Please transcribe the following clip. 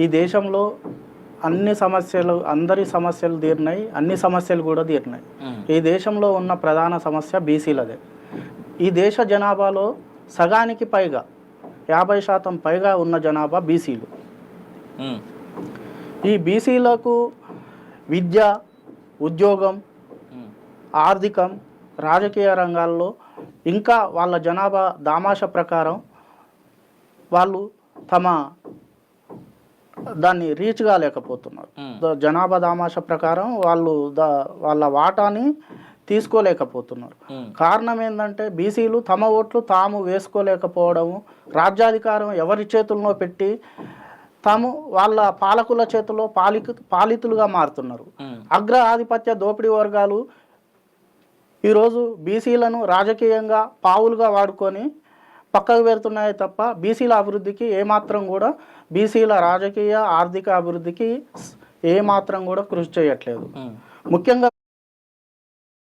ఈ దేశంలో అన్ని సమస్యలు అందరి సమస్యలు తీరినాయి అన్ని సమస్యలు కూడా తీరినాయి. ఈ దేశంలో ఉన్న ప్రధాన సమస్య బీసీలదే. ఈ దేశ జనాభాలో సగానికి పైగా యాభై శాతం పైగా ఉన్న జనాభా బీసీలు. ఈ బీసీలకు విద్య ఉద్యోగం ఆర్థికం రాజకీయ రంగాల్లో ఇంకా వాళ్ళ జనాభా దామాష ప్రకారం వాళ్ళు తమ దాన్ని రీచ్ కాలేకపోతున్నారు. జనాభా దామాష ప్రకారం వాళ్ళు ద వాళ్ళ వాటాని తీసుకోలేకపోతున్నారు. కారణం ఏంటంటే బీసీలు తమ ఓట్లు తాము వేసుకోలేకపోవడము రాజ్యాధికారం ఎవరి చేతుల్లో పెట్టి తాము వాళ్ళ పాలకుల చేతిలో పాలిక పాలితులుగా మారుతున్నారు. అగ్ర ఆధిపత్య దోపిడీ వర్గాలు ఈరోజు బీసీలను రాజకీయంగా పావులుగా వాడుకొని పక్కకు పెడుతున్నాయి తప్ప బీసీల అభివృద్ధికి ఏమాత్రం కూడా బీసీల రాజకీయ ఆర్థిక అభివృద్ధికి ఏమాత్రం కూడా కృషి చేయట్లేదు. ముఖ్యంగా